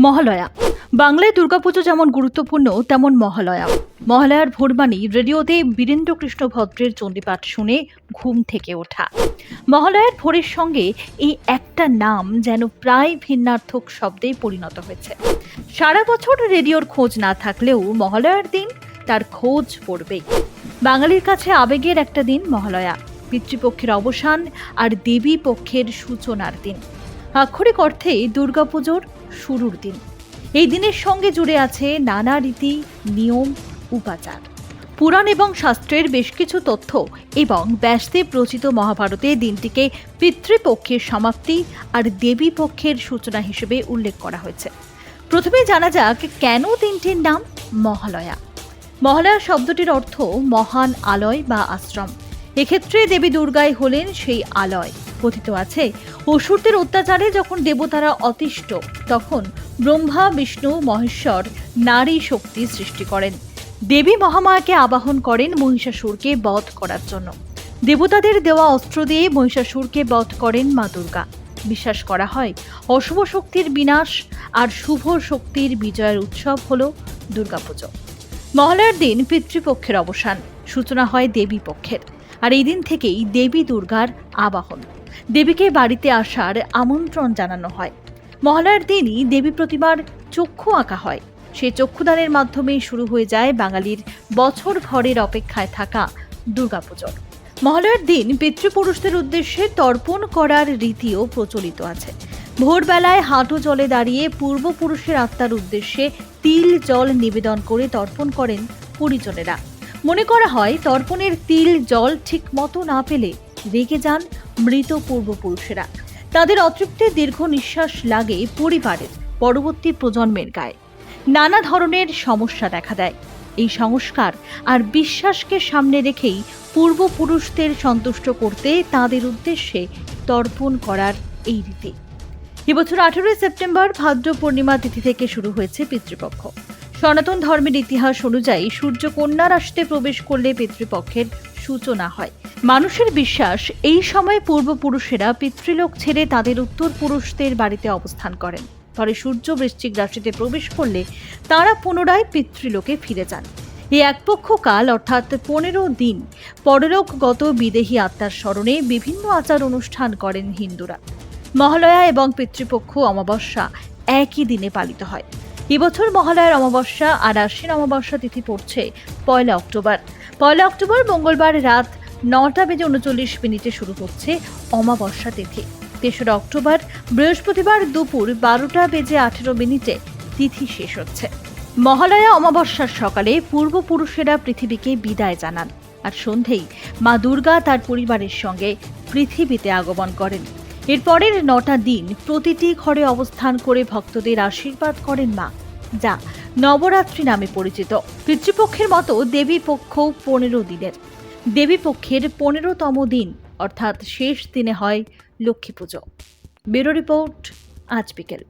মহালয়া। বাংলায় দুর্গাপুজো যেমন গুরুত্বপূর্ণ, তেমন মহালয়া। মহালয়ার ভোরবাণী রেডিওতে বীরেন্দ্র কৃষ্ণ ভদ্রের চণ্ডীপাঠ শুনে ঘুম থেকে ওঠা। মহালয়ার ভোরের সঙ্গে এই একটা নাম যেন প্রায় ভিন্নার্থক শব্দে পরিণত হয়েছে। সারা বছর রেডিওর খোঁজ না থাকলেও মহালয়ার দিন তার খোঁজ পড়বেই। বাঙালির কাছে আবেগের একটা দিন মহালয়া। পিতৃপক্ষের অবসান আর দেবী পক্ষের সূচনার দিন। আক্ষরিক অর্থে দুর্গাপুজোর শুরুর দিন। এই দিনের সঙ্গে জুড়ে আছে নানা রীতি, নিয়ম, উপাচার। পুরাণ এবং শাস্ত্রের বেশ কিছু তথ্য এবং ব্যাসদেব রচিত মহাভারতে দিনটিকে পিতৃপক্ষের সমাপ্তি আর দেবী পক্ষের সূচনা হিসেবে উল্লেখ করা হয়েছে। প্রথমে জানা যাক কেন দিনটির নাম মহালয়া। মহালয়া শব্দটির অর্থ মহান আলয় বা আশ্রম। এক্ষেত্রে দেবী দুর্গাই হলেন সেই আলয়। কথিত আছে, অসুরদের অত্যাচারে যখন দেবতারা অতিষ্ঠ, তখন ব্রহ্মা, বিষ্ণু, মহেশ্বর নারী শক্তি সৃষ্টি করেন। দেবী মহামায়াকে আবাহন করেন মহিষাসুরকে বধ করার জন্য। দেবতাদের দেওয়া অস্ত্র দিয়ে মহিষাসুরকে বধ করেন মা দুর্গা। বিশ্বাস করা হয়, অশুভ শক্তির বিনাশ আর শুভ শক্তির বিজয়ের উৎসব হল দুর্গাপুজো। মহালয়ার দিন পিতৃপক্ষের অবসান, সূচনা হয় দেবী পক্ষের। আর এই দিন থেকেই দেবী দুর্গার আবাহন। দেবীকে বাড়িতে আসার আমন্ত্রণ জানানো হয়। মহালয়ার দিনই দেবী প্রতিমার চক্ষু আঁকা হয়। সেই চক্ষুদানের মাধ্যমেই শুরু হয়ে যায় বাঙালির বছর ভরের অপেক্ষায় থাকা দুর্গাপুজো। মহালয়ার দিন পিতৃপুরুষদের উদ্দেশ্যে তর্পণ করার রীতিও প্রচলিত আছে। ভোরবেলায় হাঁটু জলে দাঁড়িয়ে পূর্বপুরুষের আত্মার উদ্দেশ্যে তিল জল নিবেদন করে তর্পণ করেন পরিজনেরা। মনে করা হয় তর্পণের তিল জল ঠিক মতো না পেলে রেগে যান মৃত পূর্বপুরুষেরা। তাদের অতৃপ্তে দীর্ঘ নিঃশ্বাস লাগে পরিবারের পরবর্তী প্রজন্মের গায়ে। নানা ধরনের সমস্যা দেখা দেয়। এই সংস্কার আর বিশ্বাসকে সামনে রেখেই পূর্বপুরুষদের সন্তুষ্ট করতে তাদের উদ্দেশ্যে তর্পণ করার এই রীতি। এবছর আঠেরোই সেপ্টেম্বর ভাদ্র পূর্ণিমা তিথি থেকে শুরু হয়েছে পিতৃপক্ষ। সনাতন ধর্মের ইতিহাস অনুযায়ী সূর্য কন্যা রাশিতে প্রবেশ করলে পিতৃপক্ষের সূচনা হয়। মানুষের বিশ্বাস, এই সময় পূর্বপুরুষেরা পিতৃলোক ছেড়ে তাদের উত্তর পুরুষদের বাড়িতে অবস্থান করেন। পরে সূর্য বৃশ্চিক রাশিতে প্রবেশ করলে তারা পুনরায় পিতৃলোকে ফিরে যান। এই একপক্ষ কাল অর্থাৎ পনেরো দিন পরলোকগত বিদেহী আত্মার স্মরণে বিভিন্ন আচার অনুষ্ঠান করেন হিন্দুরা। মহালয়া এবং পিতৃপক্ষ অমাবস্যা একই দিনে পালিত হয়। এবছর মহালয়ার অমাবস্যা আর আশ্বিন অমাবস্যা তিথি পড়ছে পয়লা অক্টোবর। পয়লা অক্টোবর মঙ্গলবার রাত নটা বেজে উনচল্লিশ মিনিটে শুরু হচ্ছে অমাবস্যা তিথি। তেসরা অক্টোবর বৃহস্পতিবার দুপুর বারোটা বেজে আঠেরো মিনিটে তিথি শেষ হচ্ছে। মহালয়া অমাবস্যার সকালে পূর্বপুরুষেরা পৃথিবীকে বিদায় জানান আর সন্ধেই মা দুর্গা তার পরিবারের সঙ্গে পৃথিবীতে আগমন করেন। এরপরের নটা দিন প্রতিটি ঘরে অবস্থান করে ভক্তদের আশীর্বাদ করেন মা, যা নবরাত্রি নামে পরিচিত। পিতৃপক্ষের মতো দেবী পক্ষ পনেরো দিনের। দেবী পক্ষের পনেরোতম দিন, অর্থাৎ শেষ দিনে হয় লক্ষ্মী পুজো। ব্যুরো রিপোর্ট, আজ বিকেল।